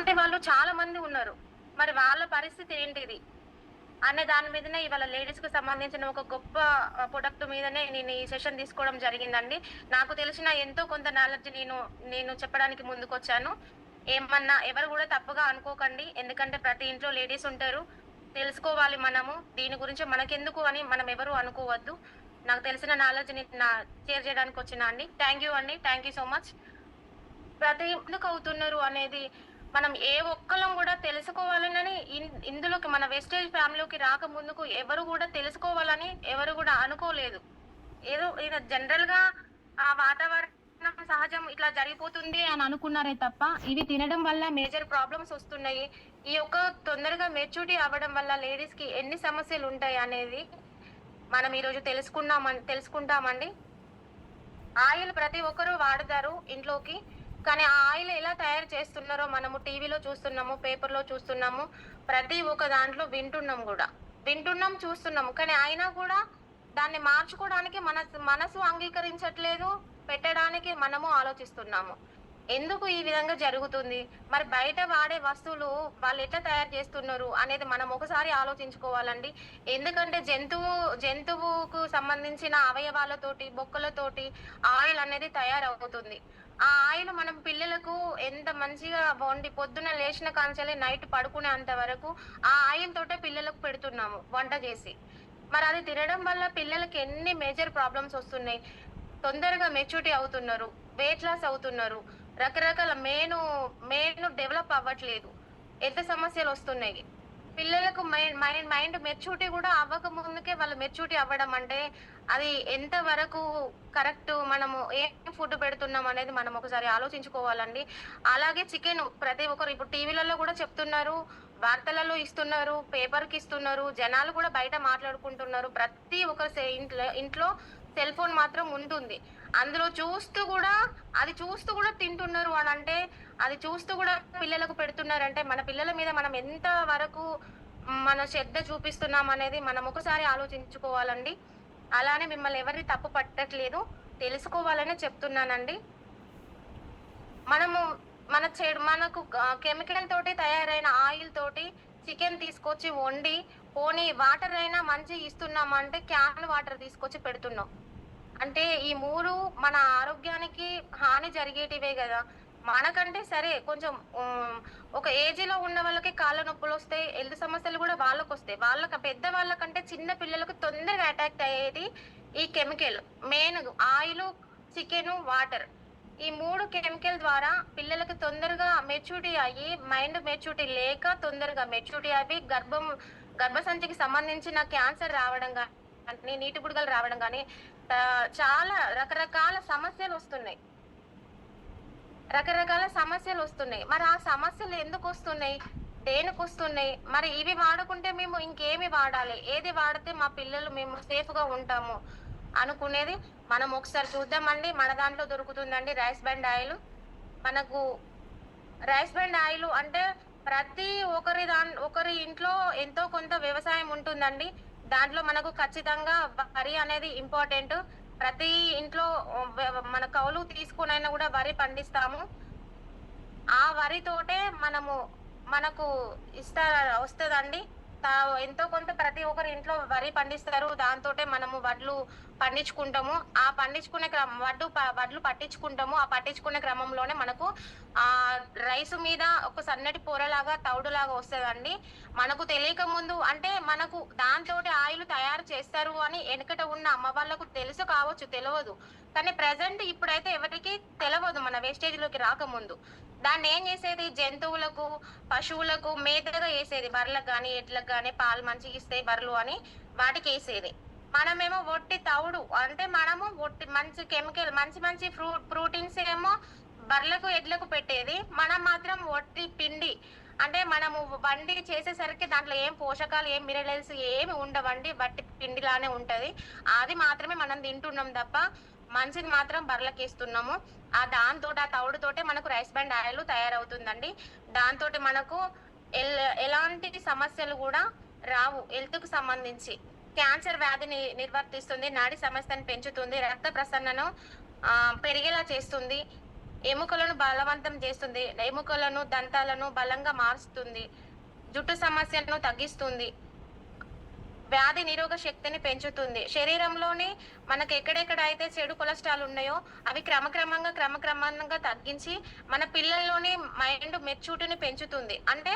అంటే వాళ్ళు చాలా మంది ఉన్నారు. మరి వాళ్ళ పరిస్థితి ఏంటిది? అనే దాని మీదనే ఇవాళ లేడీస్కు సంబంధించిన ఒక గొప్ప ప్రొడక్ట్ మీదనే నేను ఈ సెషన్ తీసుకోవడం జరిగిందండి. నాకు తెలిసిన ఎంతో కొంత నాలెడ్జ్ నేను నేను చెప్పడానికి ముందుకొచ్చాను. ఏమన్నా ఎవరు కూడా తప్పుగా అనుకోకండి. ఎందుకంటే ప్రతి ఇంట్లో లేడీస్ ఉంటారు. తెలుసుకోవాలి మనము. దీని గురించి మనకెందుకు అని మనం ఎవరు అనుకోవద్దు. నాకు తెలిసిన నాలెడ్జ్ నా షేర్ చేయడానికి వచ్చిన అండి. థ్యాంక్ యూ అండి. థ్యాంక్ యూ సో మచ్ ప్రతి ఎందుకు అవుతున్నారు అనేది మనం ఏ ఒక్కరం కూడా తెలుసుకోవాలని ఇన్- ఇందులోకి మన వెస్టేజ్ ఫ్యామిలీకి రాక ముందుకు ఎవరు కూడా తెలుసుకోవాలని ఎవరు కూడా అనుకోలేదు. ఏదో ఇది జనరల్గా ఆ వాతావరణం సహజం ఇట్లా జరిగిపోతుంది అని అనుకున్నారే తప్ప ఇవి తినడం వల్ల మేజర్ ప్రాబ్లమ్స్ వస్తున్నాయి. ఈ యొక్క తొందరగా మెచ్యూరిటీ అవ్వడం వల్ల లేడీస్కి ఎన్ని సమస్యలు ఉంటాయి అనేది మనం ఈరోజు తెలుసుకున్నామని తెలుసుకుంటామండి. ఆయిల్ ప్రతి ఒక్కరూ వాడతారు ఇంట్లోకి. కానీ ఆ ఆయిల్ ఎలా తయారు చేస్తున్నారో మనము టీవీలో చూస్తున్నాము పేపర్లో చూస్తున్నాము ప్రతి ఒక్క దాంట్లో వింటున్నాం కూడా. వింటున్నాం చూస్తున్నాము. కానీ అయినా కూడా దాన్ని మార్చుకోవడానికి మన మనసు అంగీకరించట్లేదు పెట్టడానికి మనము ఆలోచిస్తున్నాము. ఎందుకు ఈ విధంగా జరుగుతుంది? మరి బయట వాడే వస్తువులు వాళ్ళు ఎట్లా తయారు చేస్తున్నారు అనేది మనం ఒకసారి ఆలోచించుకోవాలండి. ఎందుకంటే జంతువు జంతువుకు సంబంధించిన అవయవాలతోటి బొక్కలతోటి ఆయిల్ అనేది తయారవుతుంది. ఆ ఆయన మనం పిల్లలకు ఎంత మంచిగా వండి పొద్దున లేచిన కాంచాలి నైట్ పడుకునేంత వరకు ఆ ఆయన తోటే పిల్లలకు పెడుతున్నాము వంట చేసి. మరి అది తినడం వల్ల పిల్లలకి ఎన్ని మేజర్ ప్రాబ్లమ్స్ వస్తున్నాయి. తొందరగా మెచ్యూరిటీ అవుతున్నారు వెయిట్ లాస్ అవుతున్నారు. రకరకాల మెయిన్ మెయిన్ డెవలప్ అవ్వట్లేదు. ఎంత సమస్యలు వస్తున్నాయి. పిల్లలకు మైండ్ మైండ్ మైండ్ మెచ్యూరిటీ కూడా అవ్వక ముందుకే వాళ్ళు మెచ్యూరిటీ అవ్వడం అంటే అది ఎంత వరకు కరెక్ట్ మనము ఏం ఫుడ్ పెడుతున్నాం అనేది మనం ఒకసారి ఆలోచించుకోవాలండి. అలాగే చికెన్ ప్రతి ఒక్కరు ఇప్పుడు టీవీలలో కూడా చెప్తున్నారు వార్తలలో ఇస్తున్నారు పేపర్కి ఇస్తున్నారు జనాలు కూడా బయట మాట్లాడుకుంటున్నారు. ప్రతి ఒక్క ఇంట్లో ఇంట్లో సెల్ ఫోన్ మాత్రం ఉంటుంది. అందులో చూస్తూ కూడా అది చూస్తూ కూడా తింటున్నారు అని అంటే అది చూస్తూ కూడా పిల్లలకు పెడుతున్నారంటే మన పిల్లల మీద మనం ఎంత వరకు మన శ్రద్ధ చూపిస్తున్నాం అనేది మనం ఒకసారి ఆలోచించుకోవాలండి. అలానే మిమ్మల్ని ఎవరిని తప్పు పట్టట్లేదు తెలుసుకోవాలని చెప్తున్నానండి. మనము మన చెడు మనకు కెమికల్ తోటి తయారైన ఆయిల్ తోటి చికెన్ తీసుకొచ్చి వండి పోనీ వాటర్ అయినా మంచి ఇస్తున్నామంటే క్యాన్ వాటర్ తీసుకొచ్చి పెడుతున్నాం. అంటే ఈ మూడు మన ఆరోగ్యానికి హాని జరిగేటివే కదా. మనకంటే సరే కొంచెం ఒక ఏజ్లో ఉన్న వాళ్ళకి కాళ్ళ నొప్పులు వస్తాయి హెల్త్ సమస్యలు కూడా వాళ్ళకి వస్తాయి వాళ్ళకి పెద్ద వాళ్ళకంటే చిన్న పిల్లలకు తొందరగా అటాక్ అయ్యేది ఈ chemical main oil chicken water. ఈ మూడు కెమికల్ ద్వారా పిల్లలకు తొందరగా మెచ్యూరిటీ అయ్యి మైండ్ మెచ్యూరిటీ లేక తొందరగా మెచ్యూరిటీ అవి గర్భం గర్భసంచికి సంబంధించిన క్యాన్సర్ రావడం కానీ నీటి బుడగలు రావడం కానీ చాలా రకరకాల సమస్యలు వస్తున్నాయి. రకరకాల సమస్యలు వస్తున్నాయి. మరి ఆ సమస్యలు ఎందుకు వస్తున్నాయి? దేనికి వస్తున్నాయి? మరి ఇవి వాడుకుంటే మేము ఇంకేమి వాడాలి? ఏది వాడితే మా పిల్లలు మేము సేఫ్గా ఉంటాము అనుకునేది మనం ఒకసారి చూద్దామండి. మన దాంట్లో దొరుకుతుందండి రైస్ బ్యాండ్ ఆయిల్. మనకు రైస్ బ్యాండ్ ఆయిల్ అంటే ప్రతి ఒకరి దాని ఒకరి ఇంట్లో ఎంతో కొంత వ్యవసాయం ఉంటుందండి. దాంట్లో మనకు ఖచ్చితంగా వరి అనేది ఇంపార్టెంట్ ప్రతి ఇంట్లో మన కౌలు తీసుకునైనా కూడా వరి పండిస్తాము. ఆ వరితోటే మనము మనకు ఇస్తా వస్తుందండి. తా- ఎంతో కొంత ప్రతి ఒక్కరి ఇంట్లో వరి పండిస్తారు. దాంతోటే మనము వడ్లు పండించుకుంటాము. ఆ పండించుకునే క్రమం వడ్లు ప- వడ్లు పట్టించుకుంటాము. ఆ పట్టించుకునే క్రమంలోనే మనకు ఆ రైస్ మీద ఒక సన్నటి పొరలాగా తౌడులాగా వస్తుందండి. మనకు తెలియక ముందు అంటే మనకు దాంతో ఆయిల్ తయారు చేస్తారు అని వెనుకట ఉన్న అమ్మ వాళ్ళకు తెలుసు కావచ్చు తెలియదు. కానీ ప్రజెంట్ ఇప్పుడైతే ఎవరికి తెలియదు మన వేస్టేజ్లోకి రాకముందు. దాన్ని ఏం చేసేది? జంతువులకు పశువులకు మేతగా వేసేది. బర్రెలకు కానీ ఎడ్లకు కానీ పాలు మంచిగా ఇస్తాయి బర్రెలు అని వాటికి వేసేది. మనమేమో ఒట్టి తవుడు. అంటే మనము ఒట్టి మంచి కెమికల్ మంచి మంచి ఫ్రూట్ ప్రోటీన్స్ ఏమో బర్రెలకు ఎడ్లకు పెట్టేది. మనం మాత్రం ఒట్టి పిండి. అంటే మనము వండి చేసేసరికి దాంట్లో ఏం పోషకాలు ఏం మినరల్స్ ఏమి ఉండవండి. బట్టి పిండిలానే ఉంటది. అది మాత్రమే మనం తింటున్నాం తప్ప మంచిది మాత్రం బర్రెలకు ఇస్తున్నాము. ఆ దాంతో ఆ తౌడుతోటే మనకు రైస్ బ్యాండ్ ఆయిల్ తయారవుతుందండి. దాంతో మనకు ఎల్- ఎలాంటి సమస్యలు కూడా రావు హెల్త్కు సంబంధించి. క్యాన్సర్ వ్యాధిని నిర్వర్తిస్తుంది నాడి సమస్యను పెంచుతుంది రక్త ప్రసరణను పెరిగేలా చేస్తుంది ఎముకలను బలవంతం చేస్తుంది ఎముకలను దంతాలను బలంగా మారుస్తుంది జుట్టు సమస్యలను తగ్గిస్తుంది వ్యాధి నిరోధక శక్తిని పెంచుతుంది. శరీరంలోని మనకు ఎక్కడెక్కడ అయితే చెడు కొలెస్ట్రాల్ ఉన్నాయో అవి క్రమక్రమంగా క్రమక్రమంగా తగ్గించి మన పిల్లల్లోని మైండ్ మెచ్యూరిటీని పెంచుతుంది. అంటే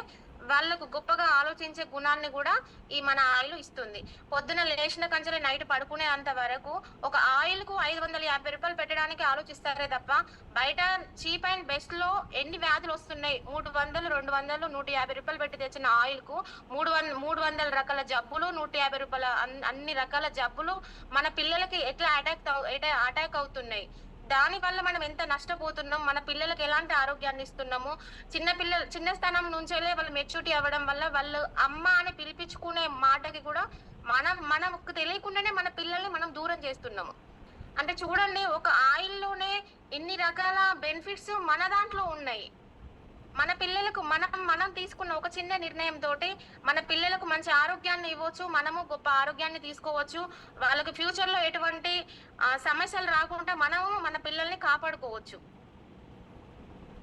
వాళ్ళకు గొప్పగా ఆలోచించే గుణాన్ని కూడా ఈ మన ఆయిల్ ఇస్తుంది. పొద్దున లేచిన కంచెలు నైట్ పడుకునే అంత వరకు ఒక ఆయిల్కు ఐదు వందల యాభై రూపాయలు పెట్టడానికి ఆలోచిస్తారే తప్ప బయట చీప్ అండ్ బెస్ట్లో ఎన్ని వ్యాధులు వస్తున్నాయి? మూడు వందలు రెండు వందలు నూట యాభై రూపాయలు పెట్టి తెచ్చిన ఆయిల్కు మూడు వంద మూడు వందల రకాల జబ్బులు నూట యాభై రూపాయల అన్ని రకాల జబ్బులు మన పిల్లలకి ఎట్లా అటాక్ అటాక్ అవుతున్నాయి? దాని వల్ల మనం ఎంత నష్టపోతున్నాం? మన పిల్లలకు ఎలాంటి ఆరోగ్యాన్ని ఇస్తున్నాము? చిన్న పిల్లలు చిన్న స్థానం నుంచేలే వాళ్ళు మెచ్యూరిటీ అవ్వడం వల్ల వాళ్ళు అమ్మ అని పిలిపించుకునే మాటకి కూడా మనం మనకు తెలియకుండానే మన పిల్లల్ని మనం దూరం చేస్తున్నాము. అంటే చూడండి ఒక ఆయిల్లోనే ఇన్ని రకాల బెనిఫిట్స్ మన దాంట్లో ఉన్నాయి. మన పిల్లలకు మనం మనం తీసుకున్న ఒక చిన్న నిర్ణయం తోటి మన పిల్లలకు మంచి ఆరోగ్యాన్ని ఇవ్వచ్చు మనము గొప్ప ఆరోగ్యాన్ని తీసుకోవచ్చు. వాళ్ళకి ఫ్యూచర్లో ఎటువంటి సమస్యలు రాకుండా మనము మన పిల్లల్ని కాపాడుకోవచ్చు.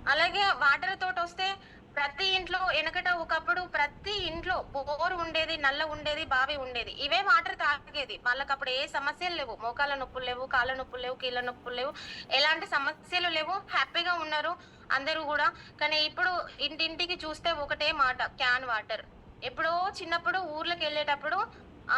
అలాగే వాటర్ తోటి వస్తే ప్రతి ఇంట్లో వెనకట ఒకప్పుడు ప్రతి ఇంట్లో బోరు ఉండేది నల్ల ఉండేది బావి ఉండేది. ఇవే వాటర్ తాగేది. వాళ్ళకి అప్పుడు ఏ సమస్యలు లేవు. మోకాళ్ళ నొప్పులు లేవు కాళ్ళ నొప్పులు లేవు కీళ్ళ నొప్పులు లేవు. ఎలాంటి సమస్యలు లేవు. హ్యాపీగా ఉన్నారు. అందరూ కూడా. కానీ ఇప్పుడు ఇంటింటికి చూస్తే ఒకటే మాట క్యాన్ వాటర్. ఎప్పుడో చిన్నప్పుడు ఊర్లోకి వెళ్ళేటప్పుడు ఆ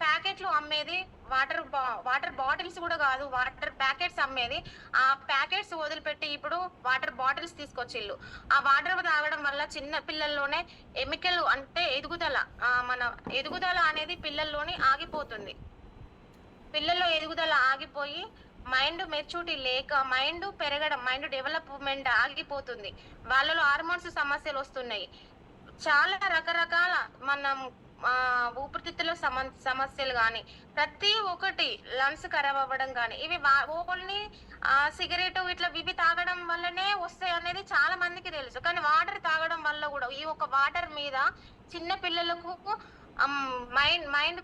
ప్యాకెట్లు అమ్మేది వాటర్ వాటర్ బాటిల్స్ కూడా కాదు వాటర్ ప్యాకెట్స్ అమ్మేది. ఆ ప్యాకెట్స్ వదిలిపెట్టి ఇప్పుడు వాటర్ బాటిల్స్ తీసుకొచ్చిళ్ళు. ఆ వాటర్ తాగడం వల్ల చిన్న పిల్లల్లోనే ఎమికల్ అంటే ఎదుగుదల ఆ, మన ఎదుగుదల అనేది పిల్లల్లోనే ఆగిపోతుంది. పిల్లల్లో ఎదుగుదల ఆగిపోయి మైండ్ మెచ్యూరిటీ లేక మైండ్ పెరగడం మైండ్ డెవలప్మెంట్ ఆగిపోతుంది. వాళ్ళలో హార్మోన్స్ సమస్యలు వస్తున్నాయి. చాలా రకరకాల మనం ఊపిరితిత్తుల సమ సమస్యలు కానీ ప్రతి ఒక్కటి లంగ్స్ ఖరాబ్ అవ్వడం కానీ ఇవి ఓన్లీ సిగరెట్ ఇట్లా ఇవి తాగడం వల్లనే వస్తాయి అనేది చాలా మందికి తెలుసు. కానీ వాటర్ తాగడం వల్ల కూడా ఈ ఒక వాటర్ మీద చిన్న పిల్లలకు మైండ్ మైండ్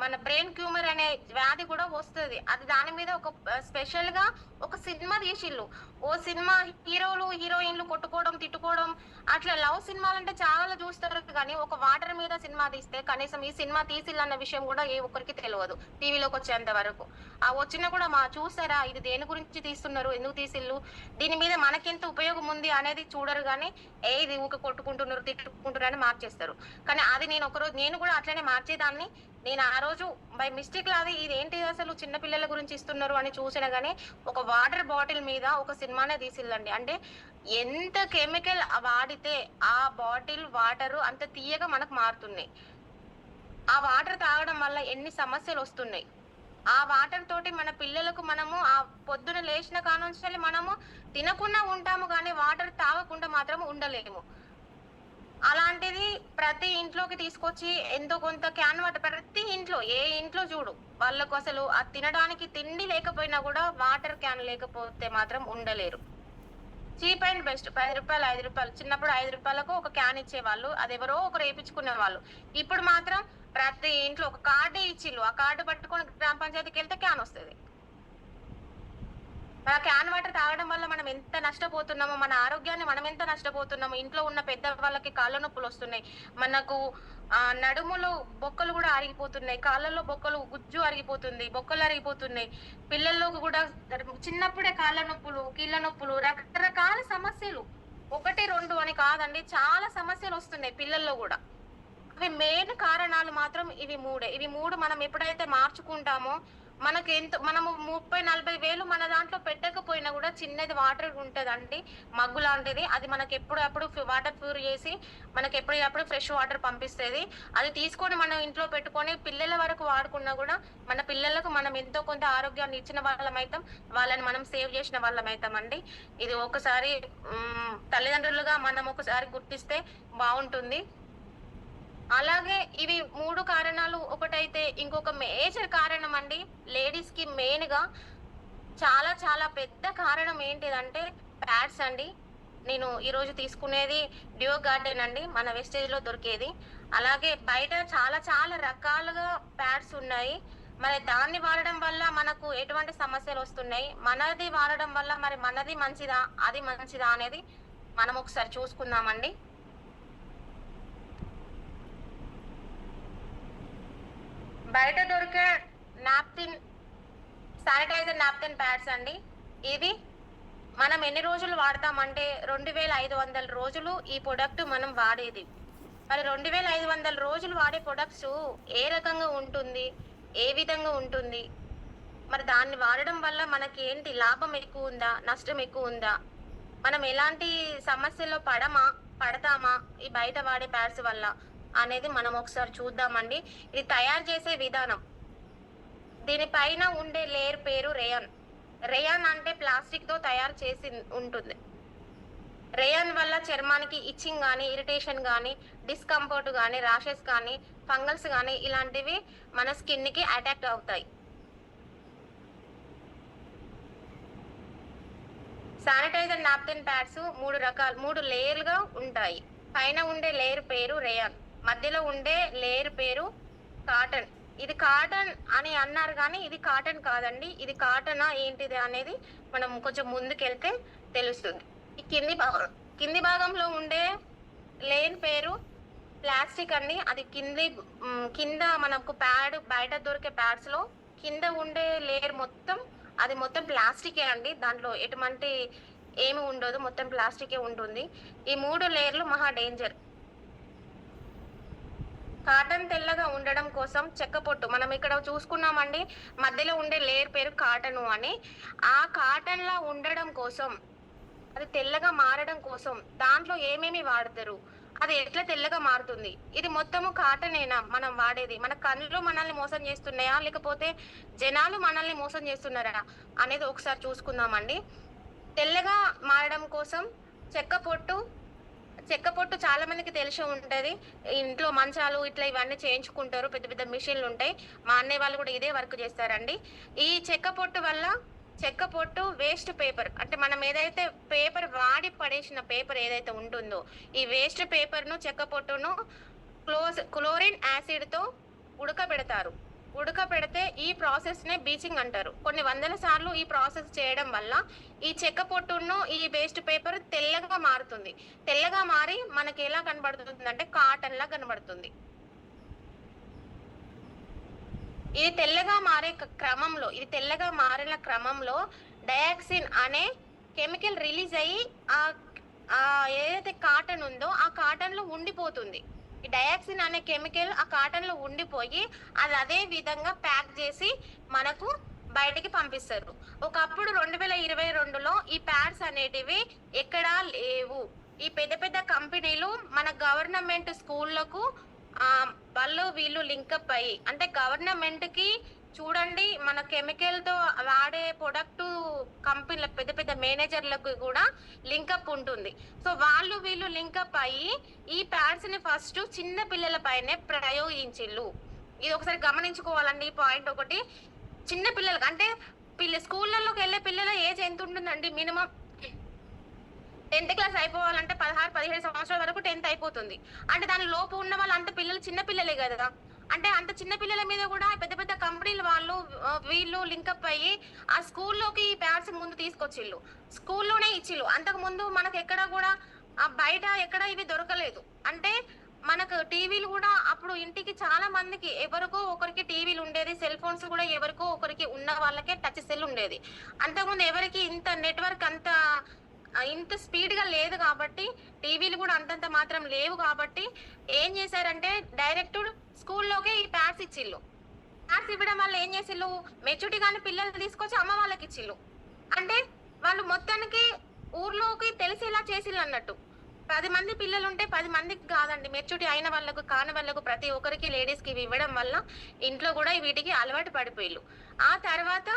మన బ్రెయిన్ ట్యూమర్ అనే వ్యాధి కూడా వస్తుంది. అది దాని మీద ఒక స్పెషల్గా ఒక సినిమా తీసిళ్ళు. ఓ సినిమా హీరోలు హీరోయిన్లు కొట్టుకోవడం తిట్టుకోవడం అట్లా లవ్ సినిమాలు అంటే చాలా చూస్తారు. కానీ ఒక వాటర్ మీద సినిమా తీస్తే కనీసం ఈ సినిమా తీసిల్లన్న విషయం కూడా ఏ ఒక్కరికి తెలియదు. టీవీలోకి వచ్చేంత వరకు. ఆ వచ్చినా కూడా మా చూసారా ఇది దేని గురించి తీస్తున్నారు ఎందుకు తీసిల్లు దీని మీద మనకెంత ఉపయోగం ఉంది అనేది చూడరు కానీ ఏ ఇది ఊక కొట్టుకుంటున్నారు తిట్టుకుంటున్నారు అని మార్చేస్తారు కానీ అది నేను ఒకరోజు నేను కూడా అట్లనే మార్చేదాన్ని. నేను ఆ రోజు బై మిస్టేక్ లాది ఇది అసలు చిన్న పిల్లల గురించి ఇస్తున్నారు అని చూసిన గానీ ఒక వాటర్ బాటిల్ మీద ఒక సినిమానే తీసిల్లండి. అంటే ఎంత కెమికల్ వాడితే ఆ బాటిల్ వాటర్ అంత తీయగా మనకు మారుతున్నాయి. ఆ వాటర్ తాగడం వల్ల ఎన్ని సమస్యలు వస్తున్నాయి. ఆ వాటర్ తోటి మన పిల్లలకు మనము ఆ పొద్దున లేచిన కానుంచి మనము తినకుండా ఉంటాము కానీ వాటర్ తాగకుండా మాత్రం ఉండలేము. అలాంటిది ప్రతి ఇంట్లోకి తీసుకొచ్చి ఎంతో కొంత క్యాన్ వాటర్ ప్రతి ఇంట్లో ఏ ఇంట్లో చూడు. వాళ్ళకు అసలు ఆ తినడానికి తిండి లేకపోయినా కూడా వాటర్ క్యాన్ లేకపోతే మాత్రం ఉండలేరు. Cheap and best. పది రూపాయలు ఐదు రూపాయలు. చిన్నప్పుడు ఐదు రూపాయలకు ఒక క్యాన్ ఇచ్చేవాళ్ళు. అది ఎవరో ఒకరు వేయించుకునే వాళ్ళు ఇప్పుడు మాత్రం ప్రతి ఇంట్లో ఒక కార్డు ఇచ్చిళ్ళు. ఆ కార్డు పట్టుకొని గ్రామ పంచాయతీకి వెళ్తే క్యాన్ వస్తుంది. మన క్యాన్ వాటర్ తాగడం వల్ల మనం ఎంత నష్టపోతున్నామో మన ఆరోగ్యాన్ని మనం ఎంత నష్టపోతున్నామో ఇంట్లో ఉన్న పెద్ద వాళ్ళకి కాళ్ళ నొప్పులు వస్తున్నాయి. మనకు ఆ నడుములో బొక్కలు కూడా అరిగిపోతున్నాయి కాళ్ళల్లో బొక్కలు గుజ్జు అరిగిపోతుంది బొక్కలు అరిగిపోతున్నాయి పిల్లల్లో కూడా చిన్నప్పుడే కాళ్ళ నొప్పులు కీళ్ళ నొప్పులు రకరకాల సమస్యలు. ఒకటి రెండు అని కాదండి చాలా సమస్యలు వస్తున్నాయి పిల్లల్లో కూడా. అవి మెయిన్ కారణాలు మాత్రం ఇవి మూడే. ఇవి మూడు మనం ఎప్పుడైతే మార్చుకుంటామో మనకి ఎంత మనము ముప్పై నలభై వేలు మన దాంట్లో పెట్టకపోయినా కూడా చిన్నది వాటర్ ఉంటదండి మగ్గు లాంటిది. అది మనకి ఎప్పుడప్పుడు వాటర్ ప్యూర్ చేసి మనకి ఎప్పటికప్పుడు ఫ్రెష్ వాటర్ పంపిస్తుంది. అది తీసుకొని మనం ఇంట్లో పెట్టుకొని పిల్లల వరకు వాడుకున్నా కూడా మన పిల్లలకు మనం ఎంతో కొంత ఆరోగ్యాన్ని ఇచ్చిన వాళ్ళం అవుతాం వాళ్ళని మనం సేవ్ చేసిన వాళ్ళం అవుతామండి ఇది ఒకసారి తల్లిదండ్రులుగా మనం ఒకసారి గుర్తిస్తే బాగుంటుంది. అలాగే ఇవి మూడు కారణాలు ఒకటైతే ఇంకొక మేజర్ కారణం అండి లేడీస్కి మెయిన్గా చాలా చాలా పెద్ద కారణం ఏంటిదంటే ప్యాడ్స్ అండి. నేను ఈరోజు తీసుకునేది డ్యూ గార్డెన్ అండి మన వెస్టేజ్లో దొరికేది. అలాగే బయట చాలా చాలా రకాలుగా ప్యాడ్స్ ఉన్నాయి. మరి దాన్ని వాడడం వల్ల మనకు ఎటువంటి సమస్యలు వస్తున్నాయి? మనది వాడడం వల్ల మరి మనది మంచిదా? అది మంచిదా అనేది మనం ఒకసారి చూసుకుందామండి. బయట దొరికే నాప్కిన్ శానిటైజర్ నాప్కిన్ ప్యాడ్స్ అండి. ఇవి మనం ఎన్ని రోజులు వాడతామంటే రెండు వేల ఐదు వందల రోజులు ఈ ప్రొడక్ట్ మనం వాడేది. మరి రెండు వేల ఐదు వందల రోజులు వాడే ప్రొడక్ట్స్ ఏ రకంగా ఉంటుంది ఏ విధంగా ఉంటుంది? మరి దాన్ని వాడడం వల్ల మనకి ఏంటి? లాభం ఎక్కువ ఉందా? నష్టం ఎక్కువ ఉందా? మనం ఎలాంటి సమస్యల్లో పడమా పడతామా ఈ బయట వాడే ప్యాడ్స్ వల్ల? అనేది మనం ఒకసారి చూద్దామండి. ఇది తయారు చేసే విధానం. దీనిపైన ఉండే లేయర్ పేరు రేయన్. రేయన్ అంటే ప్లాస్టిక్తో తయారు చేసి ఉంటుంది. రేయన్ వల్ల చర్మానికి ఇచ్చింగ్ కానీ ఇరిటేషన్ కానీ డిస్కంఫర్ట్ కానీ ర్యాషెస్ కానీ ఫంగల్స్ కానీ ఇలాంటివి మన స్కిన్కి అటాక్ అవుతాయి. శానిటైజర్ నాప్కిన్ ప్యాడ్స్ మూడు రకాలు మూడు లేయర్లుగా ఉంటాయి. పైన ఉండే లేయర్ పేరు రేయన్. మధ్యలో ఉండే లేయర్ పేరు కాటన్. ఇది కాటన్ అని అన్నారు కానీ ఇది కాటన్ కాదండి. ఇది కాటనా ఏంటిది అనేది మనం కొంచెం ముందుకెళ్తే తెలుస్తుంది. ఈ కింది భాగం కింది భాగంలో ఉండే లేన్ పేరు ప్లాస్టిక్ అండి. అది కింది కింద మనకు ప్యాడ్ బయట దొరికే ప్యాడ్స్లో కింద ఉండే లేయర్ మొత్తం అది మొత్తం ప్లాస్టికే అండి. దాంట్లో ఎటువంటి ఏమి ఉండదు. మొత్తం ప్లాస్టికే ఉంటుంది. ఈ మూడు లేయర్లు మహా డేంజర్. కాటన్ తెల్లగా ఉండడం కోసం చెక్క పొట్టు మనం ఇక్కడ చూసుకున్నామండి మధ్యలో ఉండే లేయర్ పేరు కాటను అని. ఆ కాటన్ లా ఉండడం కోసం అది తెల్లగా మారడం కోసం దాంట్లో ఏమేమి వాడతారు? అది ఎట్లా తెల్లగా మారుతుంది? ఇది మొత్తము కాటనేనా మనం వాడేది? మన కళ్ళు మనల్ని మోసం చేస్తున్నాయా? లేకపోతే జనాలు మనల్ని మోసం చేస్తున్నారా అనేది ఒకసారి చూసుకుందామండి. తెల్లగా మారడం కోసం చెక్క పొట్టు చెక్క పొట్టు చాలా మందికి తెలిసి ఉంటది. ఇంట్లో మంచాలు ఇట్లా ఇవన్నీ చేయించుకుంటారు. పెద్ద పెద్ద మిషన్లు ఉంటాయి. మా అన్నయ్య వాళ్ళు కూడా ఇదే వర్క్ చేస్తారండి. ఈ చెక్క పొట్టు వల్ల చెక్క పొట్టు వేస్ట్ పేపర్ అంటే మనం ఏదైతే పేపర్ వాడి పడేసిన పేపర్ ఏదైతే ఉంటుందో ఈ వేస్ట్ పేపర్ను చెక్క పొట్టును క్లోజ్ క్లోరిన్ యాసిడ్తో ఉడకబెడతారు. ఉడకబెడితే ఈ ప్రాసెస్ నే బీచింగ్ అంటారు. కొన్ని వందల సార్లు ఈ ప్రాసెస్ చేయడం వల్ల ఈ చెక్క పొట్టును ఈ వేస్ట్ పేపర్ తెల్లగా మారుతుంది. తెల్లగా మారి మనకి ఎలా కనబడుతుంది అంటే కాటన్ లా కనబడుతుంది. ఇది తెల్లగా మారే క- క్రమంలో ఇది తెల్లగా మారిన క్రమంలో డయాక్సిన్ అనే కెమికల్ రిలీజ్ అయ్యి ఆ ఆ ఏదైతే కాటన్ ఉందో ఆ కాటన్లో ఉండిపోతుంది. ఈ డయాక్సిన్ అనే కెమికల్ ఆ కాటన్లో ఉండిపోయి అది అదే విధంగా ప్యాక్ చేసి మనకు బయటికి పంపిస్తారు. ఒకప్పుడు రెండు వేల ఇరవై రెండులో ఈ ప్యాడ్స్ అనేటివి ఎక్కడా లేవు. ఈ పెద్ద పెద్ద కంపెనీలు మన గవర్నమెంట్ స్కూళ్ళకు ఆ వాళ్ళు వీళ్ళు లింకప్ అయ్యి అంటే గవర్నమెంట్కి చూడండి మన కెమికల్తో వాడే ప్రొడక్ట్ కంపెనీల పెద్ద పెద్ద మేనేజర్లకు కూడా లింకప్ ఉంటుంది. సో వాళ్ళు వీళ్ళు లింకప్ అయ్యి ఈ ప్యాడ్స్ని ఫస్ట్ చిన్న పిల్లల పైనే ప్రయోగించిల్లు ఇది ఒకసారి గమనించుకోవాలండి ఈ పాయింట్ ఒకటి. చిన్న పిల్లలకు అంటే పిల్ల స్కూళ్ళలోకి వెళ్ళే పిల్లల ఏజ్ ఎంత ఉంటుందండి? మినిమం టెన్త్ క్లాస్ అయిపోవాలంటే పదహారు పదిహేడు సంవత్సరాల వరకు టెన్త్ అయిపోతుంది. అంటే దాని లోపు ఉన్న వాళ్ళు అంత పిల్లలు చిన్న పిల్లలే కదా. అంటే అంత చిన్న పిల్లల మీద కూడా పెద్ద పెద్ద కంపెనీలు వాళ్ళు వీళ్ళు లింకప్ అయ్యి ఆ స్కూల్లోకి ఈ ప్యాడ్స్ ముందు తీసుకొచ్చిళ్ళు. స్కూల్లోనే ఇచ్చిళ్ళు. అంతకు ముందు మనకు ఎక్కడ కూడా ఆ బయట ఎక్కడ ఇవి దొరకలేదు. అంటే మనకు టీవీలు కూడా అప్పుడు ఇంటికి చాలా మందికి ఎవరికో ఒకరికి టీవీలు ఉండేది సెల్ ఫోన్స్ కూడా ఎవరికో ఒకరికి ఉన్న వాళ్ళకే టచ్ సెల్ ఉండేది. అంతకుముందు ఎవరికి ఇంత నెట్వర్క్ అంత ఇంత స్పీడ్గా లేదు కాబట్టి టీవీలు కూడా అంతంత మాత్రం లేవు కాబట్టి ఏం చేశారంటే డైరెక్ట్ స్కూల్లోకే ఈ ప్యాడ్స్ ఇచ్చిళ్ళు. ప్యాడ్స్ ఇవ్వడం వల్ల ఏం చేసిళ్ళు? మెచ్యూరిటీ కానీ పిల్లలు తీసుకొచ్చి అమ్మ వాళ్ళకి ఇచ్చిళ్ళు. అంటే వాళ్ళు మొత్తానికి ఊర్లోకి తెలిసేలా చేసిళ్ళు అన్నట్టు. పది మంది పిల్లలు ఉంటే పది మందికి కాదండి. మెచ్యూరిటీ అయిన వాళ్ళకు కాని వాళ్ళకు ప్రతి ఒక్కరికి లేడీస్కి ఇవి ఇవ్వడం వల్ల ఇంట్లో కూడా వీటికి అలవాటు పడిపోయిళ్ళు. ఆ తర్వాత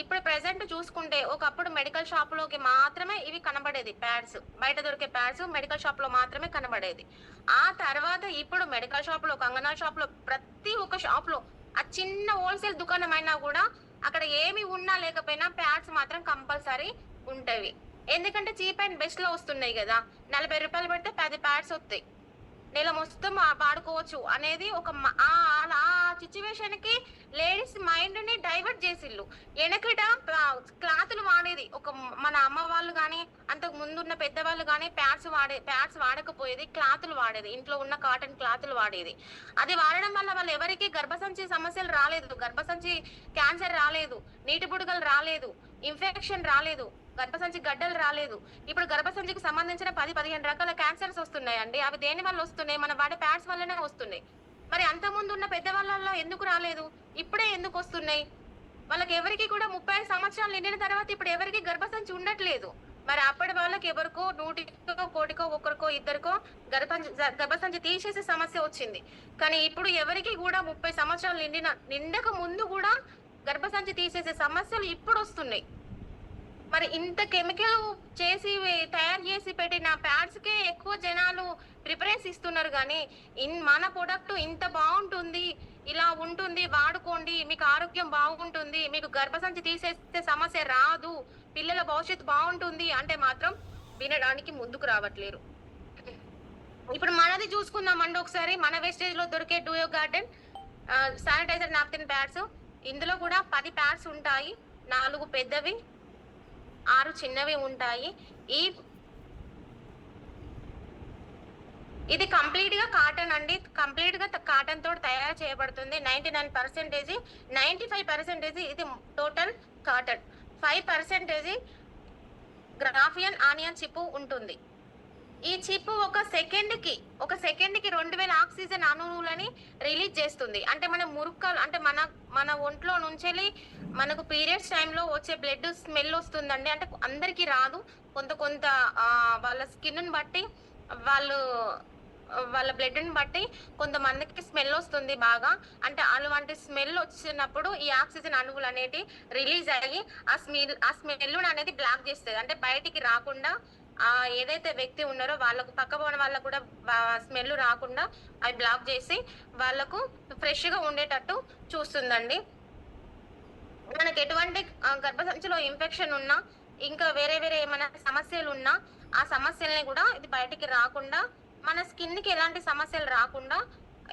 ఇప్పుడు ప్రెసెంట్ చూసుకుంటే ఒకప్పుడు మెడికల్ షాప్లోకి మాత్రమే ఇవి కనబడేది ప్యాడ్స్ బయట దొరికే ప్యాడ్స్ మెడికల్ షాప్లో మాత్రమే కనబడేది. ఆ తర్వాత ఇప్పుడు మెడికల్ షాప్లో కంగనా షాప్లో ప్రతి ఒక్క షాప్లో ఆ చిన్న హోల్సేల్ దుకాణం అయినా కూడా అక్కడ ఏమి ఉన్నా లేకపోయినా ప్యాడ్స్ మాత్రం కంపల్సరీ ఉంటవి ఎందుకంటే చీప్ అండ్ బెస్ట్లో వస్తున్నాయి కదా. నలభై రూపాయలు పెడితే పది ప్యాడ్స్ వస్తాయి. నెల మొత్తం వాడుకోవచ్చు అనేది ఒక ఆ సిచ్యువేషన్కి లేడీస్ మైండ్ని డైవర్ట్ చేసిల్లు వెనకట క్లాతులు వాడేది. ఒక మన అమ్మ వాళ్ళు కానీ అంతకు ముందు ఉన్న పెద్దవాళ్ళు కానీ ప్యాడ్స్ వాడే ప్యాడ్స్ వాడకపోయేది క్లాతులు వాడేది. ఇంట్లో ఉన్న కాటన్ క్లాతులు వాడేది. అది వాడడం వల్ల వాళ్ళు ఎవరికి గర్భసంచి సమస్యలు రాలేదు. గర్భసంచి క్యాన్సర్ రాలేదు. నీటి బుడగలు రాలేదు. ఇన్ఫెక్షన్ రాలేదు. గర్భసంచి గడ్డలు రాలేదు. ఇప్పుడు గర్భసంచికి సంబంధించిన పది పదిహేను రకాల క్యాన్సర్స్ వస్తున్నాయండి. అవి దేని వల్ల వస్తున్నాయి? మన వాడే ప్యాడ్స్ వల్లనే వస్తున్నాయి. మరి అంత ముందు ఉన్న పెద్దవాళ్ళలో ఎందుకు రాలేదు? ఇప్పుడే ఎందుకు వస్తున్నాయి? వాళ్ళకి ఎవరికి కూడా ముప్పై సంవత్సరాలు నిండిన తర్వాత ఇప్పుడు ఎవరికి గర్భసంచి ఉండట్లేదు. మరి అప్పటి వాళ్ళకి ఎవరికో నూటికో కోటికో ఒకరికో ఇద్దరికో గర్భంచి గర్భసంచి తీసేసే సమస్య వచ్చింది. కానీ ఇప్పుడు ఎవరికి కూడా ముప్పై సంవత్సరాలు నిండిన నిండక ముందు కూడా గర్భసంచి తీసేసే సమస్యలు ఇప్పుడు వస్తున్నాయి. మరి ఇంత కెమికల్ చేసి తయారు చేసి పెట్టిన ప్యాడ్స్ కే ఎక్కువ జనాలు ప్రిఫరెన్స్ ఇస్తున్నారు కానీ ఇన్ మన ప్రొడక్ట్ ఇంత బాగుంటుంది ఇలా ఉంటుంది వాడుకోండి మీకు ఆరోగ్యం బాగుంటుంది మీకు గర్భసంచి తీసేస్తే సమస్య రాదు పిల్లల భవిష్యత్తు బాగుంటుంది అంటే మాత్రం వినడానికి ముందుకు రావట్లేరు. ఇప్పుడు మనది చూసుకుందామండి ఒకసారి మన వేస్టేజ్లో దొరికే డూయో గార్డెన్ శానిటైజర్ నాప్తిన్ ప్యాడ్స్. ఇందులో కూడా పది ప్యాడ్స్ ఉంటాయి నాలుగు పెద్దవి ఆరు చిన్నవి ఉంటాయి. ఈ ఇది కంప్లీట్గా కాటన్ అండి. కంప్లీట్గా కాటన్ తోటి తయారు చేయబడుతుంది. Ninety nine percentage ninety five percentage ఇది total cotton five percentage గ్రాఫియన్ onion chip ఉంటుంది. ఈ చిప్ ఒక సెకండ్కి ఒక సెకండ్కి రెండు వేల ఆక్సిజన్ అణువులని రిలీజ్ చేస్తుంది. అంటే మన మురుక్కలు అంటే మన మన ఒంట్లో నుంచి మనకు పీరియడ్స్ టైంలో వచ్చే బ్లడ్ స్మెల్ వస్తుందండి. అంటే అందరికీ రాదు. కొంత కొంత వాళ్ళ స్కిన్ బట్టి వాళ్ళు వాళ్ళ బ్లడ్ని బట్టి కొంతమందికి స్మెల్ వస్తుంది బాగా. అంటే అలాంటి స్మెల్ వచ్చినప్పుడు ఈ ఆక్సిజన్ అణువులు అనేటి రిలీజ్ అయ్యి ఆ స్మెల్ ఆ స్మెల్ అనేది బ్లాక్ చేస్తుంది. అంటే బయటికి రాకుండా ఆ ఏదైతే వ్యక్తి ఉన్నారో వాళ్ళకు పక్క పోయిన వాళ్ళకు కూడా స్మెల్ రాకుండా అవి బ్లాక్ చేసి వాళ్ళకు ఫ్రెష్గా ఉండేటట్టు చూస్తుందండి. మనకి ఎటువంటి గర్భసంచిలో ఇన్ఫెక్షన్ ఉన్నా ఇంకా వేరే వేరే ఏమైనా సమస్యలు ఉన్నా ఆ సమస్యల్ని కూడా ఇది బయటికి రాకుండా మన స్కిన్కి ఎలాంటి సమస్యలు రాకుండా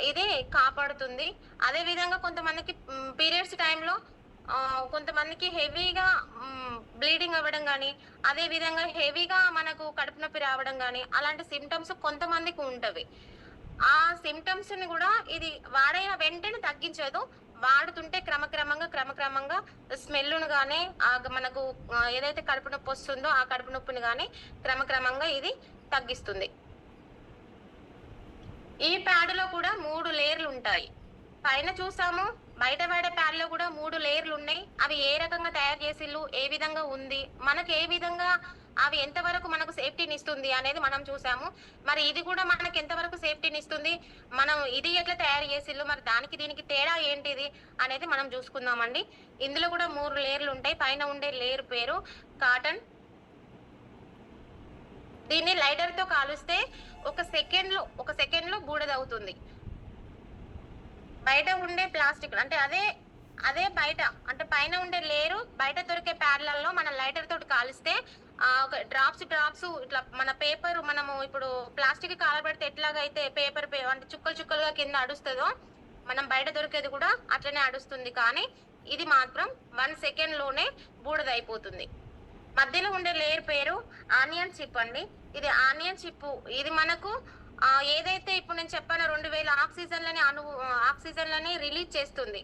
ఇది కాపాడుతుంది. అదే విధంగా కొంతమందికి పీరియడ్స్ టైంలో కొంతమందికి హెవీగా బ్లీడింగ్ అవ్వడం కానీ అదే విధంగా హెవీగా మనకు కడుపు నొప్పి రావడం కానీ అలాంటి సిమ్టమ్స్ కొంతమందికి ఉంటవి. ఆ సిమ్టమ్స్ని కూడా ఇది వాడైన వెంటనే తగ్గించదు. వాడుతుంటే క్రమక్రమంగా క్రమక్రమంగా స్మెల్ను కానీ మనకు ఏదైతే కడుపు నొప్పి వస్తుందో ఆ కడుపు నొప్పిని కానీ క్రమక్రమంగా ఇది తగ్గిస్తుంది. ఈ ప్యాడ్లో కూడా మూడు లేయర్లు ఉంటాయి. పైన చూసాము బయట వాడే లో కూడా మూడు లేయర్లు ఉన్నాయి. అవి ఏ రకంగా తయారు చేసిల్లు ఏ విధంగా ఉంది మనకు ఏ విధంగా అవి ఎంతవరకు మనకు సేఫ్టీని ఇస్తుంది అనేది మనం చూసాము. మరి ఇది కూడా మనకు ఎంతవరకు సేఫ్టీని ఇస్తుంది మనం ఇది ఎట్లా తయారు చేసిల్లు మరి దానికి దీనికి తేడా ఏంటిది అనేది మనం చూసుకుందామండి. ఇందులో కూడా మూడు లేయర్లు ఉంటాయి పైన ఉండే లేయర్ పేరు కాటన్. దీన్ని లైటర్తో కాలుస్తే ఒక సెకండ్లో ఒక సెకండ్లో బయట ఉండే ప్లాస్టిక్ అంటే అదే అదే బయట అంటే పైన ఉండే లేరు బయట దొరికే ప్యాడ్లలో మన లైటర్ తోటి కాలిస్తే ఆ, ఒక డ్రాప్స్ డ్రాప్స్ ఇట్లా మన పేపర్ మనము ఇప్పుడు ప్లాస్టిక్ కాలబెడితే ఎట్లాగైతే పేపర్ అంటే చుక్కలు చుక్కలుగా కింద అడుస్తుందో మనం బయట దొరికేది కూడా అట్లనే అడుస్తుంది. కానీ ఇది మాత్రం వన్ సెకండ్లోనే మధ్యలో ఉండే లేయర్ పేరు ఆనియన్ చిప్ అండి. ఇది ఆనియన్ చిప్ ఇది మనకు ఏదైతే ఇప్పుడు నేను చెప్పాను రెండు వేల ఆక్సిజన్లని అణువు ఆక్సిజన్లని రిలీజ్ చేస్తుంది.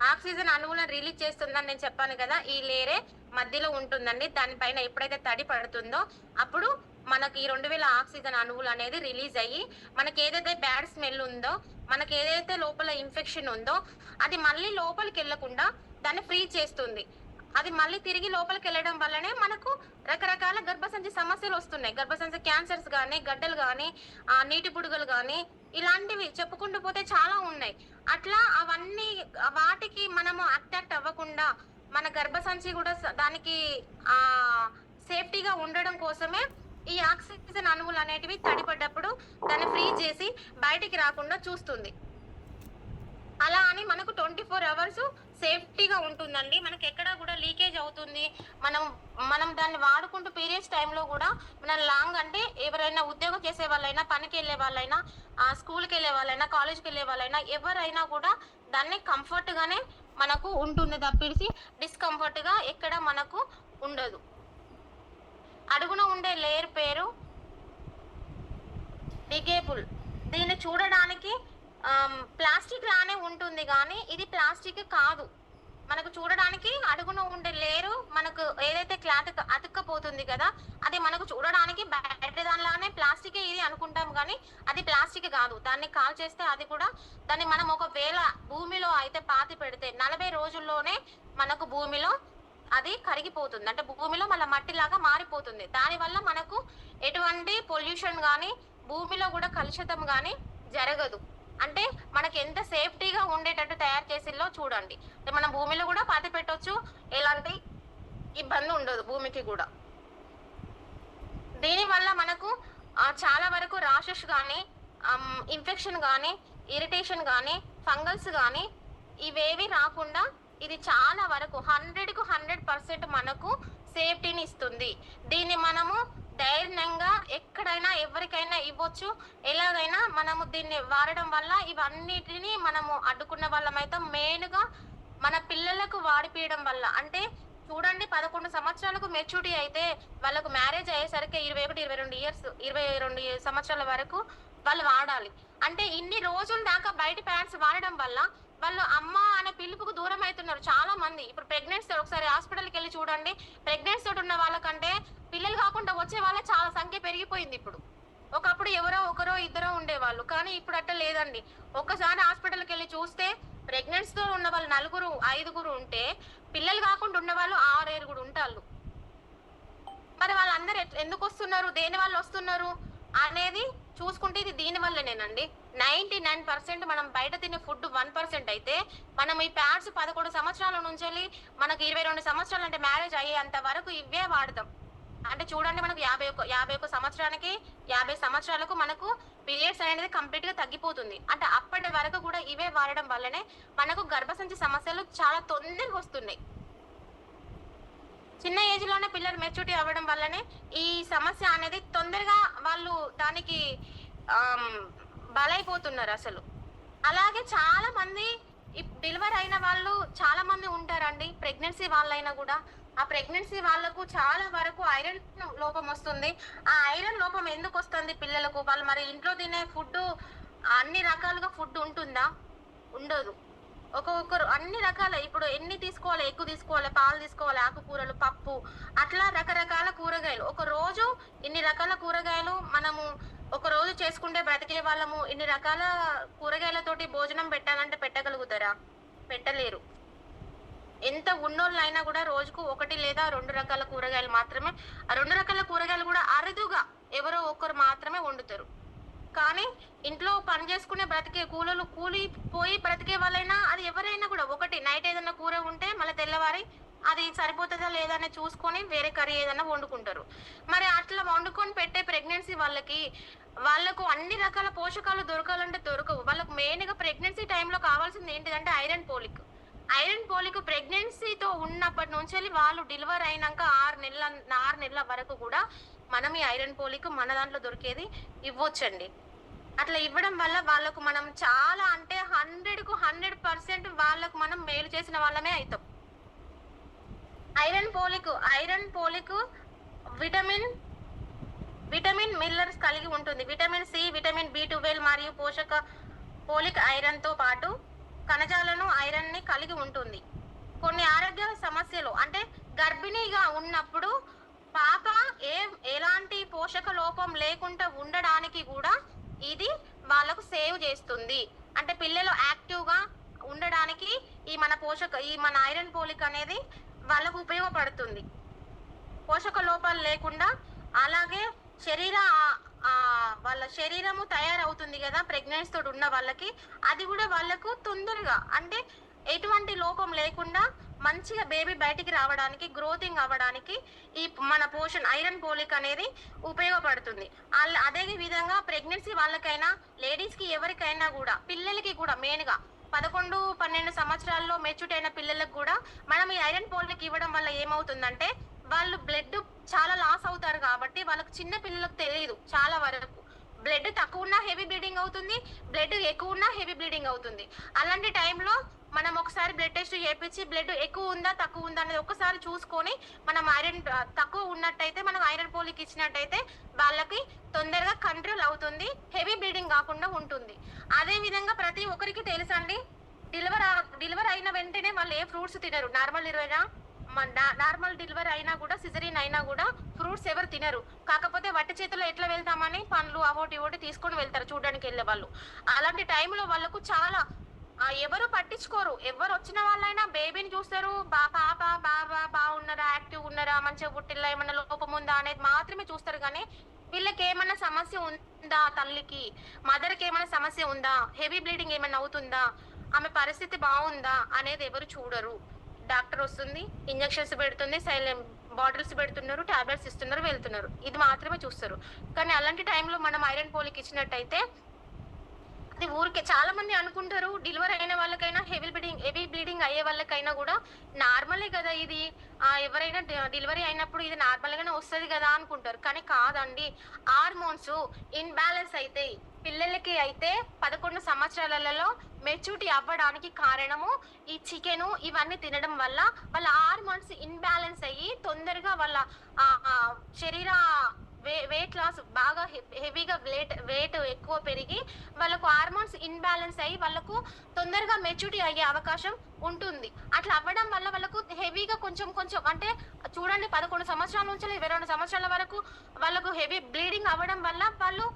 ఆక్సిజన్ అణువులను రిలీజ్ చేస్తుందని నేను చెప్పాను కదా ఈ లేరే మధ్యలో ఉంటుందండి. దానిపైన ఎప్పుడైతే తడి పడుతుందో అప్పుడు మనకి ఈ రెండు వేల ఆక్సిజన్ అణువులు అనేది రిలీజ్ అయ్యి మనకి ఏదైతే బ్యాడ్ స్మెల్ ఉందో మనకి ఏదైతే లోపల ఇన్ఫెక్షన్ ఉందో అది మళ్ళీ లోపలికి వెళ్ళకుండా దాన్ని ఫ్రీ చేస్తుంది. అది మళ్ళీ తిరిగి లోపలికి వెళ్ళడం వల్లనే మనకు రకరకాల గర్భసంచి సమస్యలు వస్తున్నాయి. గర్భసంచి క్యాన్సర్స్ కానీ గడ్డలు కానీ ఆ నీటి బుడుగలు కానీ ఇలాంటివి చెప్పుకుంటూ పోతే చాలా ఉన్నాయి. అట్లా అవన్నీ వాటికి మనము అట్రాక్ట్ అవ్వకుండా మన గర్భసంచి కూడా దానికి ఆ సేఫ్టీగా ఉండడం కోసమే ఈ ఆక్సిజన్ అణువులు అనేటివి తడిపడ్డప్పుడు దాన్ని ఫ్రీ చేసి బయటికి రాకుండా చూస్తుంది. అలా అని మనకు ట్వంటీ ఫోర్ అవర్స్ సేఫ్టీగా ఉంటుందండి. మనకి ఎక్కడ కూడా లీకేజ్ అవుతుంది. మనం మనం దాన్ని వాడుకుంటూ పీరియడ్స్ టైంలో కూడా మనం లాంగ్ అంటే ఎవరైనా ఉద్యోగం చేసే వాళ్ళైనా పనికి వెళ్ళే వాళ్ళైనా ఆ, స్కూల్కి వెళ్ళే వాళ్ళైనా కాలేజ్కి వెళ్ళే వాళ్ళైనా ఎవరైనా కూడా దాన్ని కంఫర్ట్గానే మనకు ఉంటుంది తప్పిసి డిస్కంఫర్ట్గా ఎక్కడ మనకు ఉండదు. అడుగున ఉండే లేయర్ పేరు డిగేబుల్. దీన్ని చూడడానికి ప్లాస్టిక్ లానే ఉంటుంది కానీ ఇది ప్లాస్టిక్ కాదు. మనకు చూడడానికి అడుగున ఉండే లేరు మనకు ఏదైతే క్లాత్ అతుక్కపోతుంది కదా అది మనకు చూడడానికి బయట దానిలానే ప్లాస్టిక్ ఇది అనుకుంటాం కానీ అది ప్లాస్టిక్ కాదు. దాన్ని కాల్ చేస్తే అది కూడా దాన్ని మనం ఒకవేళ భూమిలో అయితే పాతి పెడితే నలభై రోజుల్లోనే మనకు భూమిలో అది కరిగిపోతుంది. అంటే భూమిలో మళ్ళీ మట్టిలాగా మారిపోతుంది. దానివల్ల మనకు ఎటువంటి పొల్యూషన్ కానీ భూమిలో కూడా కలుషితం కానీ జరగదు. అంటే మనకి ఎంత సేఫ్టీగా ఉండేటట్టు తయారు చేసిల్లో చూడండి. మనం భూమిలో కూడా పాతి పెట్టొచ్చు. ఎలాంటి ఇబ్బంది ఉండదు భూమికి కూడా. దీనివల్ల మనకు చాలా వరకు రాషెస్ కానీ ఇన్ఫెక్షన్ కానీ ఇరిటేషన్ కానీ ఫంగల్స్ కానీ ఇవేవి రాకుండా ఇది చాలా వరకు హండ్రెడ్కు హండ్రెడ్ పర్సెంట్ మనకు సేఫ్టీని ఇస్తుంది. దీన్ని మనము ధైర్యంగా ఎక్కడైనా ఎవరికైనా ఇవ్వచ్చు. ఎలాగైనా మనము దీన్ని వాడడం వల్ల ఇవన్నిటిని మనము అడ్డుకున్న వాళ్ళమైతే మెయిన్గా మన పిల్లలకు వాడిపియడం వల్ల. అంటే చూడండి పదకొండు సంవత్సరాలకు మెచ్యూరిటీ అయితే వాళ్ళకు మ్యారేజ్ అయ్యేసరికి ఇరవై ఒకటి ఇరవై రెండు ఇయర్స్ ఇరవై రెండు సంవత్సరాల వరకు వాళ్ళు వాడాలి. అంటే ఇన్ని రోజుల దాకా బయట ప్యాంట్స్ వాడడం వల్ల వాళ్ళు అమ్మ అనే పిలుపుకు దూరం అవుతున్నారు చాలా మంది. ఇప్పుడు ప్రెగ్నెన్సీ ఒకసారి హాస్పిటల్కి వెళ్ళి చూడండి. ప్రెగ్నెన్సీ తోటి ఉన్న వాళ్ళకంటే పిల్లలు కాకుండా వచ్చే వాళ్ళ చాలా సంఖ్య పెరిగిపోయింది ఇప్పుడు. ఒకప్పుడు ఎవరో ఒకరో ఇద్దరో ఉండేవాళ్ళు. కానీ ఇప్పుడు అట్ట లేదండి. ఒక్కసారి హాస్పిటల్కి వెళ్ళి చూస్తే ప్రెగ్నెన్సీతో ఉన్న వాళ్ళు నలుగురు ఐదుగురు ఉంటే పిల్లలు కాకుండా ఉన్న వాళ్ళు ఆరు ఏడు కూడా ఉంటారు మరి వాళ్ళందరూ ఎందుకు వస్తున్నారు? దేని వాళ్ళు వస్తున్నారు? అనేది చూసుకుంటే ఇది దీని వల్లనేనండి. నైన్టీ నైన్ పర్సెంట్ మనం బయట తినే ఫుడ్ వన్ పర్సెంట్ అయితే మనం ఈ ప్యాడ్స్ పదకొండు సంవత్సరాల నుంచి వెళ్ళి మనకు ఇరవై రెండు సంవత్సరాలు అంటే మ్యారేజ్ అయ్యేంత వరకు ఇవే వాడతాం. అంటే చూడండి మనకు యాభై ఒక యాభై ఒక్క సంవత్సరానికి యాభై సంవత్సరాలకు మనకు పీరియడ్స్ అనేది కంప్లీట్గా తగ్గిపోతుంది. అంటే అప్పటి వరకు కూడా ఇవే వాడడం వల్లనే మనకు గర్భసంచి సమస్యలు చాలా తొందరగా వస్తున్నాయి. చిన్న ఏజ్లోనే పిల్లలు మెచ్యూరిటీ అవ్వడం వల్లనే ఈ సమస్య అనేది తొందరగా వాళ్ళు దానికి బలైపోతున్నారు అసలు. అలాగే చాలా మంది డెలివరీ అయిన వాళ్ళు చాలా మంది ఉంటారండి. ప్రెగ్నెన్సీ వాళ్ళైనా కూడా. ఆ ప్రెగ్నెన్సీ వాళ్ళకు చాలా వరకు ఐరన్ లోపం వస్తుంది. ఆ ఐరన్ లోపం ఎందుకు వస్తుంది పిల్లలకు? వాళ్ళు మరి ఇంట్లో తినే ఫుడ్ అన్ని రకాలుగా ఫుడ్ ఉంటుందా? ఉండదు. ఒక్కొక్కరు అన్ని రకాల ఇప్పుడు ఎన్ని తీసుకోవాలి? ఎక్కువ తీసుకోవాలి పాలు తీసుకోవాలి ఆకుకూరలు పప్పు అట్లా రకరకాల కూరగాయలు. ఒక రోజు ఇన్ని రకాల కూరగాయలు మనము ఒక రోజు చేసుకుంటే బ్రతికే వాళ్ళము ఇన్ని రకాల కూరగాయలతోటి భోజనం పెట్టాలంటే పెట్టగలుగుతారా? పెట్టలేరు. ఎంత ఉన్నోళ్ళైనా కూడా రోజుకు ఒకటి లేదా రెండు రకాల కూరగాయలు మాత్రమే ఆ రెండు రకాల కూరగాయలు కూడా అరుదుగా ఎవరో ఒకరు మాత్రమే వండుతారు. కానీ ఇంట్లో పని చేసుకునే బ్రతికే కూలలు కూలి పోయి బ్రతికే వాళ్ళైనా అది ఎవరైనా కూడా ఒకటి నైట్ ఏదైనా కూర ఉంటే మళ్ళీ తెల్లవారి అది సరిపోతుందా లేదా అని చూసుకొని వేరే కర్రీ ఏదైనా వండుకుంటారు. మరి అట్లా వండుకొని పెట్టే ప్రెగ్నెన్సీ వాళ్ళకి వాళ్ళకు అన్ని రకాల పోషకాలు దొరకాలంటే దొరకవు. వాళ్ళకు మెయిన్గా ప్రెగ్నెన్సీ టైంలో కావాల్సింది ఏంటిదంటే ఐరన్ పోలిక్. ఐరన్ పోలిక్ ప్రెగ్నెన్సీతో ఉన్నప్పటి నుంచి వాళ్ళు డెలివర్ అయినాక ఆరు నెలల ఆరు నెలల వరకు కూడా మనం ఈ ఐరన్ పోలిక్ మన దాంట్లో దొరికేది ఇవ్వచ్చండి. అట్లా ఇవ్వడం వల్ల వాళ్ళకు మనం చాలా అంటే హండ్రెడ్కు హండ్రెడ్ పర్సెంట్ వాళ్ళకు మనం మేలు చేసిన వాళ్ళమే అవుతాం iron folic iron folic vitamin vitamin minerals కలిగి ఉంటుంది. Vitamin C vitamin B twelve మరియు పోషక పోలిక్ ఐరన్తో పాటు కణజాలను ఐరన్ని కలిగి ఉంటుంది. కొన్ని ఆరోగ్య సమస్యలు అంటే గర్భిణీగా ఉన్నప్పుడు పాప ఏ ఎలాంటి పోషక లోపం లేకుండా ఉండడానికి కూడా ఇది వాళ్ళకు సేవ్ చేస్తుంది. అంటే పిల్లలు యాక్టివ్గా ఉండడానికి ఈ మన పోషక ఈ మన ఐరన్ పోలిక్ అనేది వాళ్ళకు ఉపయోగపడుతుంది. పోషక లోపాలు లేకుండా అలాగే శరీర వాళ్ళ శరీరము తయారవుతుంది కదా ప్రెగ్నెన్స్ తోటి ఉన్న వాళ్ళకి అది కూడా వాళ్ళకు తొందరగా అంటే ఎటువంటి లోపం లేకుండా మంచిగా బేబీ బయటికి రావడానికి గ్రోతింగ్ అవ్వడానికి ఈ మన పోషన్ ఐరన్ పోలిక్ అనేది ఉపయోగపడుతుంది. అదే విధంగా ప్రెగ్నెన్సీ వాళ్ళకైనా లేడీస్కి ఎవరికైనా కూడా పిల్లలకి కూడా మెయిన్గా పదకొండు పన్నెండు సంవత్సరాల్లో మెచ్యూర్డ్ అయిన పిల్లలకు కూడా మనం ఈ ఐరన్ పోలిక్ ఇవ్వడం వల్ల ఏమవుతుందంటే వాళ్ళు బ్లడ్ చాలా లాస్ అవుతారు కాబట్టి వాళ్ళకు చిన్న పిల్లలకు తెలియదు చాలా వరకు. బ్లడ్ తక్కువ ఉన్నా హెవీ బ్లీడింగ్ అవుతుంది బ్లడ్ ఎక్కువ ఉన్నా హెవీ బ్లీడింగ్ అవుతుంది. అలాంటి టైంలో మనం ఒకసారి బ్లడ్ టెస్ట్ చేయించి బ్లడ్ ఎక్కువ ఉందా తక్కువ ఉందా అనేది ఒకసారి చూసుకొని మనం ఐరన్ తక్కువ ఉన్నట్టయితే మనం ఐరన్ పోలిక్ ఇచ్చినట్టయితే వాళ్ళకి తొందరగా కంట్రోల్ అవుతుంది హెవీ బ్లీడింగ్ కాకుండా ఉంటుంది. అదే విధంగా ప్రతి ఒక్కరికి తెలుసండి డెలివర్ డెలివర్ అయిన వెంటనే వాళ్ళు ఏ ఫ్రూట్స్ తినరు నార్మల్ ఇరవైనా? నార్మల్ డెలివరీ అయినా కూడా సిజరీన్ అయినా కూడా ఫ్రూట్స్ ఎవరు తినరు. కాకపోతే వట్టి చేతిలో ఎట్లా వెళ్తామని పండ్లు అవోటి ఇవోటి తీసుకొని వెళ్తారు చూడడానికి వెళ్ళే వాళ్ళు. అలాంటి టైంలో వాళ్ళకు చాలా ఎవరు పట్టించుకోరు. ఎవరు వచ్చిన వాళ్ళైనా బేబీని చూస్తారు. బా పాప బాబా బాగున్నారా యాక్టివ్ ఉన్నారా మంచిగా పుట్టిల్లా ఏమన్నా లోపం ఉందా అనేది మాత్రమే చూస్తారు కానీ వీళ్ళకి ఏమన్నా సమస్య ఉందా తల్లికి? మదర్కి ఏమైనా సమస్య ఉందా? హెవీ బ్లీడింగ్ ఏమైనా అవుతుందా? ఆమె పరిస్థితి బాగుందా అనేది ఎవరు చూడరు. డాక్టర్ వస్తుంది ఇంజెక్షన్స్ పెడుతుంది సైలెంట్ బాటిల్స్ పెడుతున్నారు టాబ్లెట్స్ ఇస్తున్నారు వెళ్తున్నారు. ఇది మాత్రమే చూస్తారు. కానీ అలాంటి టైంలో మనం ఐరన్ పోలిక్ ఇచ్చినట్టయితే అది ఊరికే చాలా మంది అనుకుంటారు డెలివరీ అయిన వాళ్ళకైనా హెవీ బ్లీడింగ్ హెవీ బ్లీడింగ్ అయ్యే వాళ్ళకైనా కూడా నార్మలే కదా ఇది. ఎవరైనా డెలివరీ అయినప్పుడు ఇది నార్మల్గానే వస్తుంది కదా అనుకుంటారు. కానీ కాదండి హార్మోన్స్ ఇన్బ్యాలెన్స్ అయితే పిల్లలకి అయితే పదకొండు సంవత్సరాలలో మెచ్యూరిటీ అవ్వడానికి కారణము ఈ చికెన్ ఇవన్నీ తినడం వల్ల వాళ్ళ హార్మోన్స్ ఇన్బ్యాలెన్స్ అయ్యి తొందరగా వాళ్ళ శరీర వే వెయిట్ లాస్ బాగా హెవీగా వెయిట్ వెయిట్ ఎక్కువ పెరిగి వాళ్ళకు హార్మోన్స్ ఇన్బ్యాలెన్స్ అయ్యి వాళ్ళకు తొందరగా మెచ్యూరిటీ అయ్యే అవకాశం ఉంటుంది. అట్లా అవ్వడం వల్ల వాళ్ళకు హెవీగా కొంచెం కొంచెం అంటే చూడండి పదకొండు సంవత్సరాల నుంచి ఇరవై రెండు సంవత్సరాల వరకు వాళ్ళకు హెవీ బ్లీడింగ్ అవ్వడం వల్ల వాళ్ళు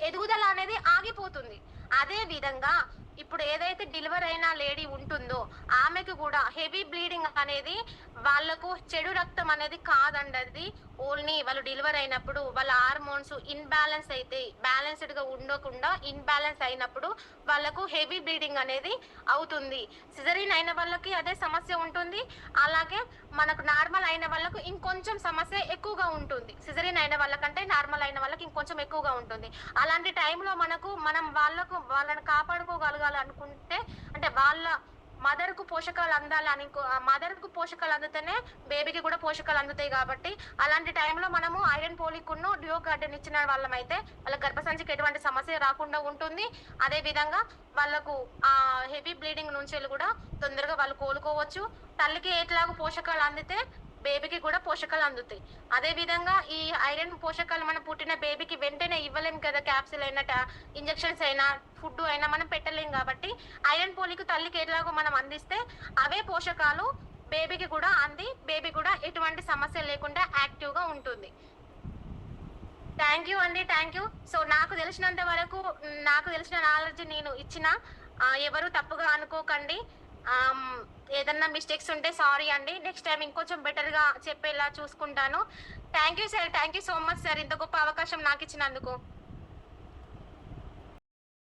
ఎదుగుదల అనేది ఆగిపోతుంది. అదే విధంగా ఇప్పుడు ఏదైతే డెలివర్ అయిన లేడీ ఉంటుందో ఆమెకు కూడా హెవీ బ్లీడింగ్ అనేది వాళ్ళకు చెడు రక్తం అనేది కాదండి ఓన్లీ వాళ్ళు డెలివర్ అయినప్పుడు వాళ్ళ హార్మోన్స్ ఇన్బ్యాలెన్స్ అయితే బ్యాలెన్స్డ్గా ఉండకుండా ఇన్బ్యాలెన్స్ అయినప్పుడు వాళ్ళకు హెవీ బ్లీడింగ్ అనేది అవుతుంది. సిజరీన్ అయిన వాళ్ళకి అదే సమస్య ఉంటుంది. అలాగే మనకు నార్మల్ అయిన వాళ్ళకు ఇంకొంచెం సమస్య ఎక్కువగా ఉంటుంది. సిజరీన్ అయిన వాళ్ళకంటే నార్మల్ అయిన వాళ్ళకి ఇంకొంచెం ఎక్కువగా ఉంటుంది. అలాంటి టైంలో మనకు మనం వాళ్ళకు వాళ్ళని కాపాడుకోగలగాలి అనుకుంటే అంటే వాళ్ళ మదర్కు పోషకాలు అందాలని మదర్కు పోషకాలు అందుతేనే బేబీకి కూడా పోషకాలు అందుతాయి కాబట్టి అలాంటి టైంలో మనము ఐరన్ పోలిక్ను డ్యూ గార్డెన్ ఇచ్చిన వాళ్ళమైతే వాళ్ళ గర్భసంచికి ఎటువంటి సమస్య రాకుండా ఉంటుంది. అదే విధంగా వాళ్ళకు ఆ హెవీ బ్లీడింగ్ నుంచి కూడా తొందరగా వాళ్ళు కోలుకోవచ్చు. తల్లికి ఎట్లాగో పోషకాలు అందితే బేబీకి కూడా పోషకాలు అందుతాయి. అదే విధంగా ఈ ఐరన్ పోషకాలు మనం పుట్టిన బేబీకి వెంటనే ఇవ్వలేం కదా క్యాప్సిల్ అయినా ఇంజెక్షన్స్ అయినా ఫుడ్ అయినా మనం పెట్టలేం కాబట్టి ఐరన్ పోలికి తల్లికి ఎలాగో మనం అందిస్తే అవే పోషకాలు బేబీకి కూడా అంది బేబీ కూడా ఎటువంటి సమస్య లేకుండా యాక్టివ్గా ఉంటుంది. థ్యాంక్ యూ అండి థ్యాంక్ యూ. సో నాకు తెలిసినంత వరకు నాకు తెలిసిన నాలెడ్జ్ నేను ఇచ్చిన ఎవరు తప్పుగా అనుకోకండి. ఏదన్నా మిస్టేక్స్ ఉంటే సారీ అండి. నెక్స్ట్ టైం ఇంకొంచెం బెటర్గా చెప్పేలా చూసుకుంటాను. Thank you sir thank you so much sir ఇంత గొప్ప అవకాశం నాకు ఇచ్చినందుకు.